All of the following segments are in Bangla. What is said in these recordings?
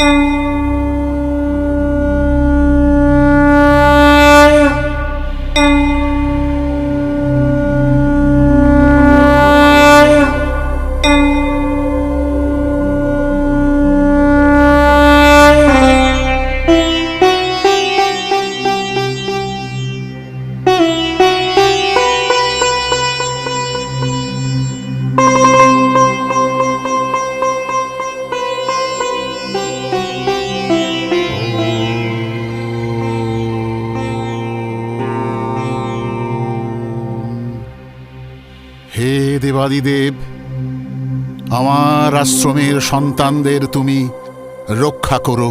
হে দেবাদিদেব আমার আশ্রমের সন্তানদের তুমি রক্ষা করো।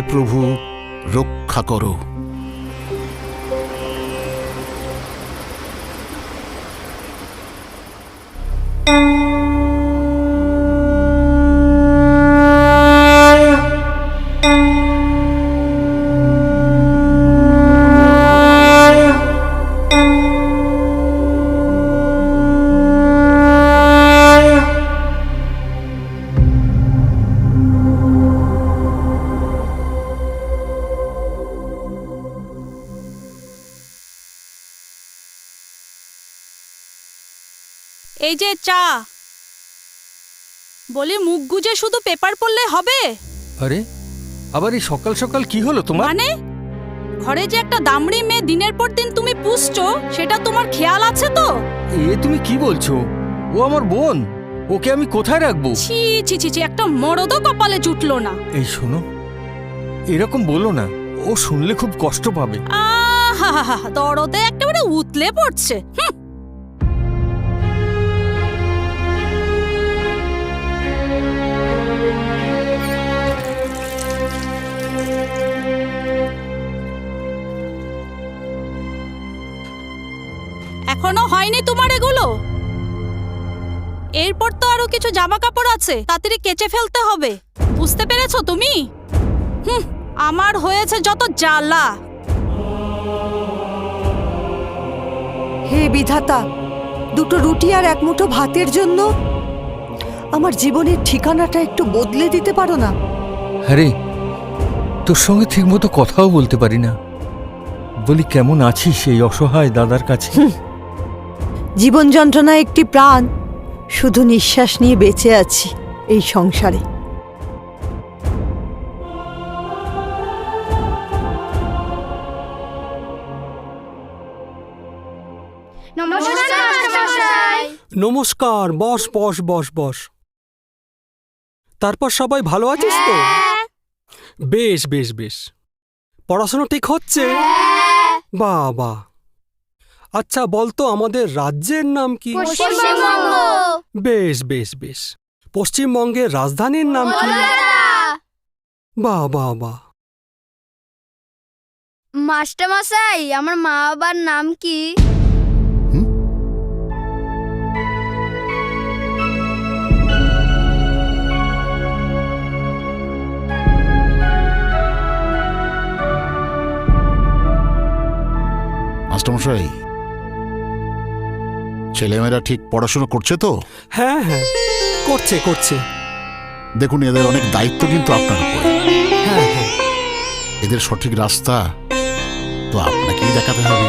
প্রভু রক্ষা করো। এই যে চা। বলি মুখ গুজে শুধু পেপার পড়লে হবে? আরে আবার এই সকাল সকাল কি হলো তোমার? মানে? ঘরে যে একটা দামড়ি মেয়ে দিনের পর দিন তুমি পুষছো সেটা তোমার খেয়াল আছে তো? এ তুমি কি বলছো? ও আমার বোন ওকে আমি কোথায় রাখব? ছি ছি ছি ছি, একটা মরদও কপালে জুটলো না। এই শোনো এরকম বলো না ও শুনলে খুব কষ্ট পাবে। আহ হা হা আহা দরদে একেবারে উতলে পড়ছে। হুঁ, এখনও হয়নি তোমার এগুলো? এরপর তো আরও কিছু জামা কাপড় আছে তাড়াতাড়ি কেচে ফেলতে হবে। বুঝতে পেরেছ তুমি? হুম আমার হয়েছে যত জ্বালা। হে বিধাতা দুটো রুটি আর এক মুঠো ভাতের জন্য? আমার জীবনের ঠিকানাটা একটু বদলে দিতে পারো না? আরে তোর সঙ্গে ঠিকমতো কথাও বলতে পারি না। বলি কেমন আছিস সেই অসহায় দাদার কাছে? জীবন যন্ত্রণা একটি প্রাণ। শুধু নিঃশ্বাস নিয়ে বেঁচে আছি এই সংসারে। নমস্কার বস বস বস বস। তারপর সবাই ভালো আছিস তো? বেশ বেশ বেশ। পড়াশোনা ঠিক হচ্ছে? বাহ বাহ। আচ্ছা বলতো আমাদের রাজ্যের নাম কি? বেশ বেশ বেশ। পশ্চিমবঙ্গের রাজধানীর নাম কি? বাহ বাহ বাহ। মাস্টারমশাই আমার মা বাবার নাম কি? মাস্টারমশাই ছেলেমেয়েরা ঠিক পড়াশোনা করছে তো? হ্যাঁ হ্যাঁ। করছে করছে। দেখুন এদের অনেক দায়িত্ব কিন্তু আপনার উপরে। হ্যাঁ হ্যাঁ। এদের সঠিক রাস্তা তো আপনাকেই দেখাতে হবে।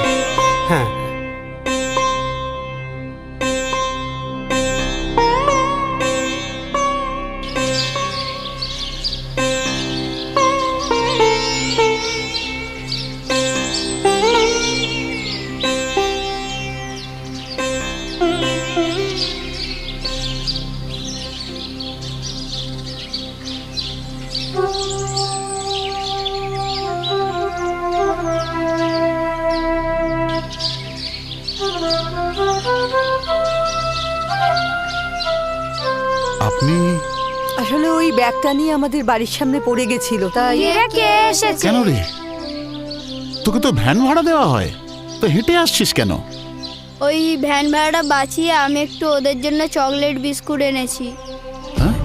হ্যাঁ। আসলে ওই ব্যাগটা নিয়ে আমাদের বাড়ির সামনে পড়ে গেছিল তাই এরা কে এসেছে? কেন রে? তোকে তো ভ্যান ভাড়া দেওয়া হয়। তো হেঁটে আসছিস কেন? ওই ভ্যান ভাড়াটা বাঁচিয়ে আমি একটু ওদের জন্য চকলেট বিস্কুট এনেছি। হ্যাঁ?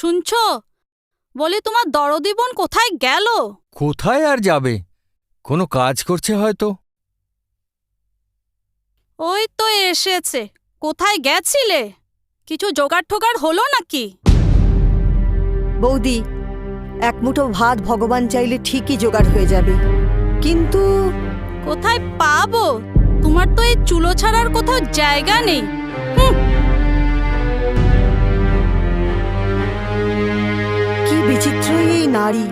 শুনছো? বলি তোমার দরদি বোন কোথায় গেল? কোথায় আর যাবে? কোনো কাজ করছে হয়তো। ওই তো এসেছে। কোথায় গেছিলে? কিছু জোগাড় ঠোগাড় হলো নাকি? বৌদি এক মুঠো ভাত ভগবান চাইলে ঠিকই জোগাড় হয়ে যাবে। কিন্তু কোথায় পাবো? তোমার তো এই চুলো ছাড়ার কোথাও জায়গা নেই। বিচিত্রই এই নারী।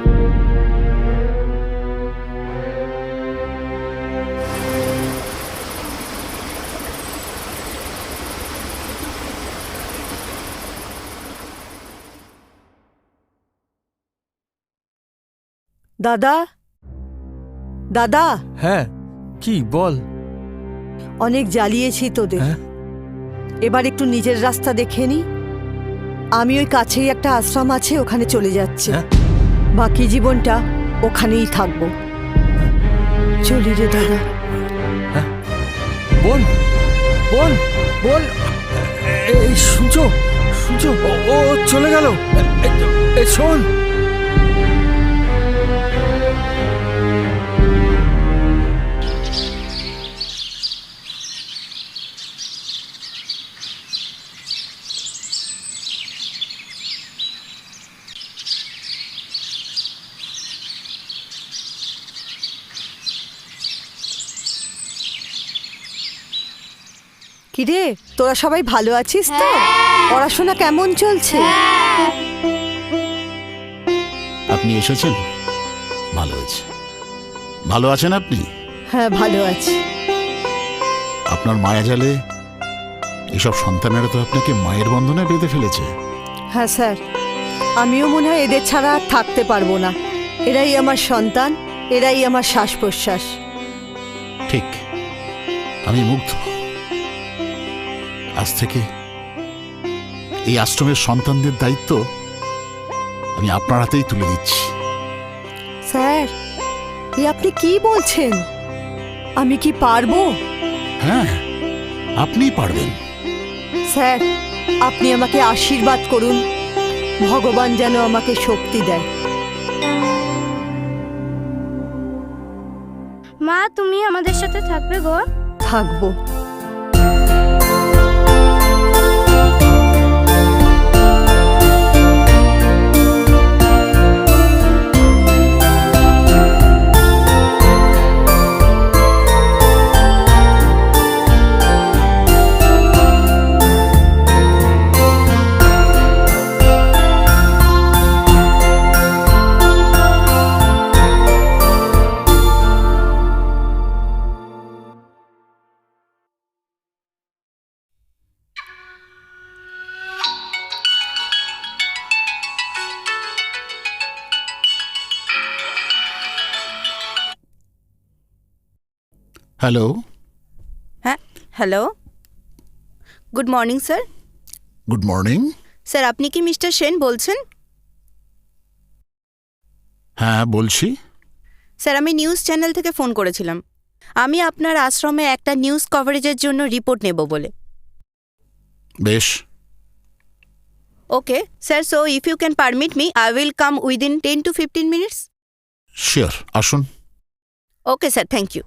দাদা? দাদা? হ্যাঁ কি বল? অনেক জ্বালিয়েছি তোদের। হ্যাঁ? এবার একটু নিজের রাস্তা দেখে নি। আমি ওই কাছেই একটা আশ্রম আছে ওখানে চলে যাচ্ছি। হ্যাঁ? বাকি জীবনটা ওখানেই থাকব। চলি রে দাদা। বল বল বল এই সূর্য শুনছো? ও- ও চলে গেল। এ- এ- এ, শোন। কিরে তোরা সবাই ভালো আছিস তো? পড়াশোনা কেমন চলছে? আপনি এসেছেন? ভালো হয়েছে ভালো আছেন আপনি? হ্যাঁ ভালো আছি। আপনার মায়া জালে এসব সন্তানেরা তো আপনাকে মায়ের বন্ধনে বেঁধে ফেলেছে। হ্যাঁ স্যার। আমিও মনে হয় এদের ছাড়া আর থাকতে পারব না। এরাই আমার সন্তান এরাই আমার শ্বাস প্রশ্বাস ঠিক। আমি মুগ্ধ। আজ থেকে এই আশ্রমের সন্তানদের দায়িত্ব আমি আপনার হাতেই তুলে দিচ্ছি। স্যার এ আপনি কি বলছেন? আমি কি পারব? হ্যাঁ আপনিই পারবেন। স্যার আপনি আমাকে আশীর্বাদ করুন। ভগবান যেন আমাকে শক্তি দেয়। মা তুমি আমাদের সাথে থাকবে গো। থাকব। হ্যালো হ্যাঁ hello good morning sir good morning sir আপনি কি মিস্টার সেন বলছেন? হ্যাঁ বলছি। স্যার আমি নিউজ চ্যানেল থেকে ফোন করেছিলাম। আমি আপনার আশ্রমে একটা নিউজ কভারেজের জন্য রিপোর্ট নেব বলে। বেশ। Okay sir so if you can permit me I will come within ten to fifteen minutes sure আসুন। Okay sir thank you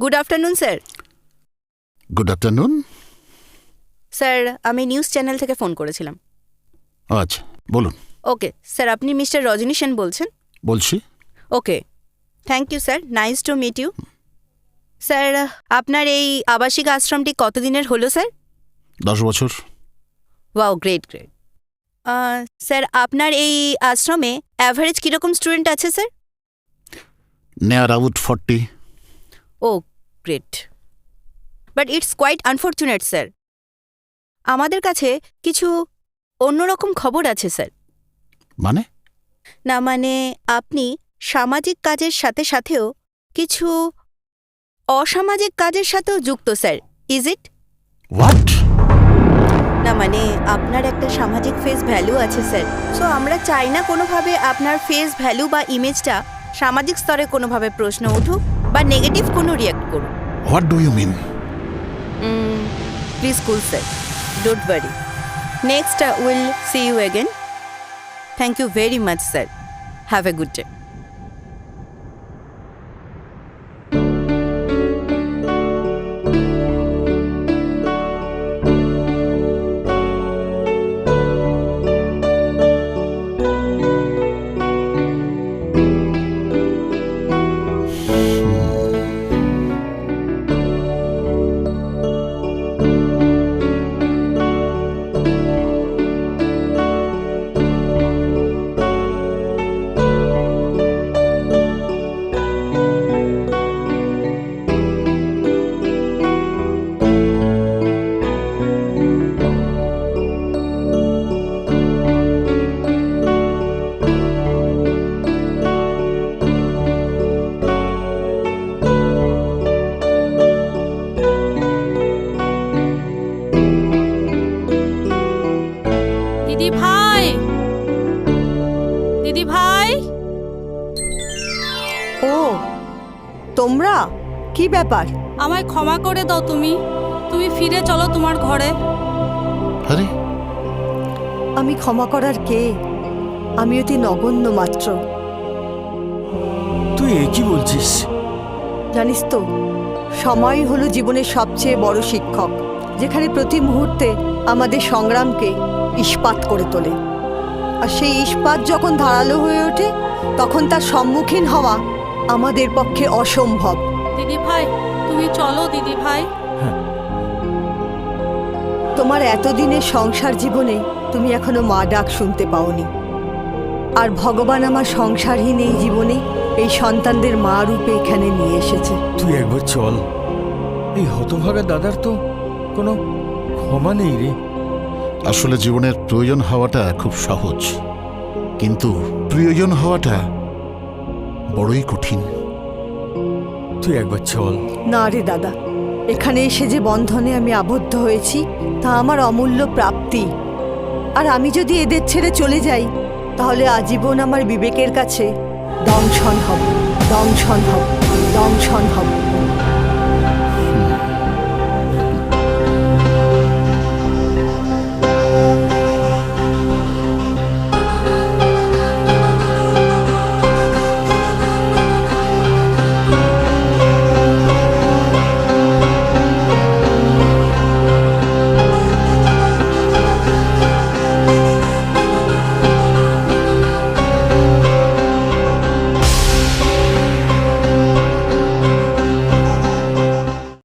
good afternoon sir good afternoon sir আমি নিউজ চ্যানেল থেকে ফোন করেছিলাম। আচ্ছা বলুন। ওকে স্যার আপনি মিস্টার রজনী সেন বলছেন? বলছি। Okay thank you sir nice to meet you sir আপনার এই আবাসিক আশ্রমটি কতদিনের হলো স্যার দশ বছর। ওয়াও গ্রেট গ্রেট স্যার আপনার এই আশ্রমে অ্যাভারেজ কীরকম স্টুডেন্ট আছে sir near about forty oh great but it's quite unfortunate sir আমাদের কাছে কিছু অন্যরকম খবর আছে স্যার মানে? না মানে আপনি সামাজিক কাজের সাথে সাথেও কিছু অসামাজিক কাজের সাথেও যুক্ত স্যার ইজ ইট হোয়াট না মানে আপনার একটা সামাজিক ফেস ভ্যালু আছে স্যার সো আমরা চাই না কোনোভাবে আপনার ফেস ভ্যালু বা ইমেজটা সামাজিক স্তরে কোনোভাবে প্রশ্ন উঠুক বা নেগেটিভ কোনো রিয়াক্ট করুক। What do you mean? Mm, please cool, sir. Don't worry. Next, uh, we'll see you again. Thank you very much, sir. Have a good day. দিদি ভাই। দিদি ভাই। ও তোমরা? কি ব্যাপার? আমায় ক্ষমা করে দাও তুমি। তুমি ফিরে চলো তোমার ঘরে। আরে। আমি ক্ষমা করার কে? আমি অতি নগণ্য মাত্র। তুই এ কি বলছিস? জানিস তো সময় হলো জীবনের সবচেয়ে বড় শিক্ষক। যেখানে প্রতি মুহূর্তে আমাদের সংগ্রামকে ইস্পাত করে তোলে। আর সেই ইস্পাত যখন ধারালো হয়ে ওঠে তখন তার সম্মুখীন হওয়া আমাদের পক্ষে অসম্ভব। দিদি ভাই তুমি চলো দিদি ভাই। তোমার এতদিনের সংসার জীবনে তুমি এখনও মা ডাক শুনতে পাওনি। আর ভগবান আমার সংসারহীন এই জীবনে এই সন্তানদের মা রূপে এখানে নিয়ে এসেছে। তুই একবার চল। এই হতভাগা দাদার তো কোনো ক্ষমা নেই রে। আসলে জীবনের প্রয়োজন হওয়াটা খুব সহজ। কিন্তু প্রয়োজন হওয়াটা বড়ই কঠিন। তুই একবার চল। না রে দাদা এখানে এসে যে বন্ধনে আমি আবদ্ধ হয়েছি তা আমার অমূল্য প্রাপ্তি। আর আমি যদি এদের ছেড়ে চলে যাই তাহলে আজীবন আমার বিবেকের কাছে দংশন হব দংশন হব দংশন হব।